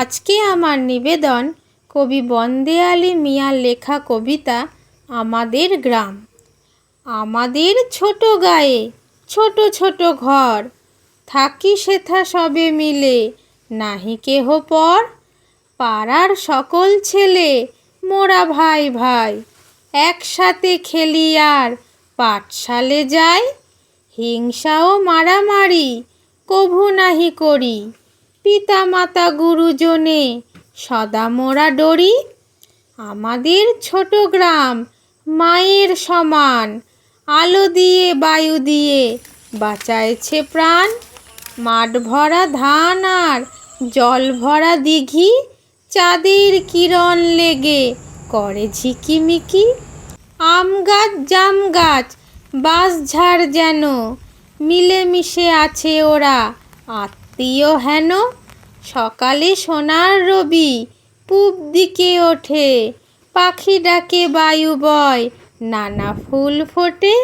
আজকে আমার নিবেদন, কবি বন্দে আলী মিয়ার লেখা কবিতা, আমাদের গ্রাম। আমাদের ছোট গায়ে, ছোট ছোট ঘর, থাকি সেথা সবে মিলে, নাহি কেহ পর। পাড়ার সকল ছেলে, মোরা ভাই ভাই, একসাথে খেলি আর পাঠশালে যাই। হিংসা ও মারামারি, কভু নাহি করি। পিতা মাতা গুরুজনে, সদা মোরা ডরি, আমাদের ছোট গ্রাম, মায়ের সমান, আলো দিয়ে, বায়ু দিয়ে, বাঁচাইছে প্রাণ, মাঠ ভরা ধান আর জল ভরা দিঘি, চাঁদের কিরণ লেগে করে ঝিকিমিকি, আম গাছ, জাম গাছ বাঁশঝাড় যেন, মিলেমিশে আছে ওরা, আত্মীয় হেন সকালে সোনার রবি পূব দিকে ওঠে পাখি ডাকে বায়ু বয় নানা ফুল ফোটে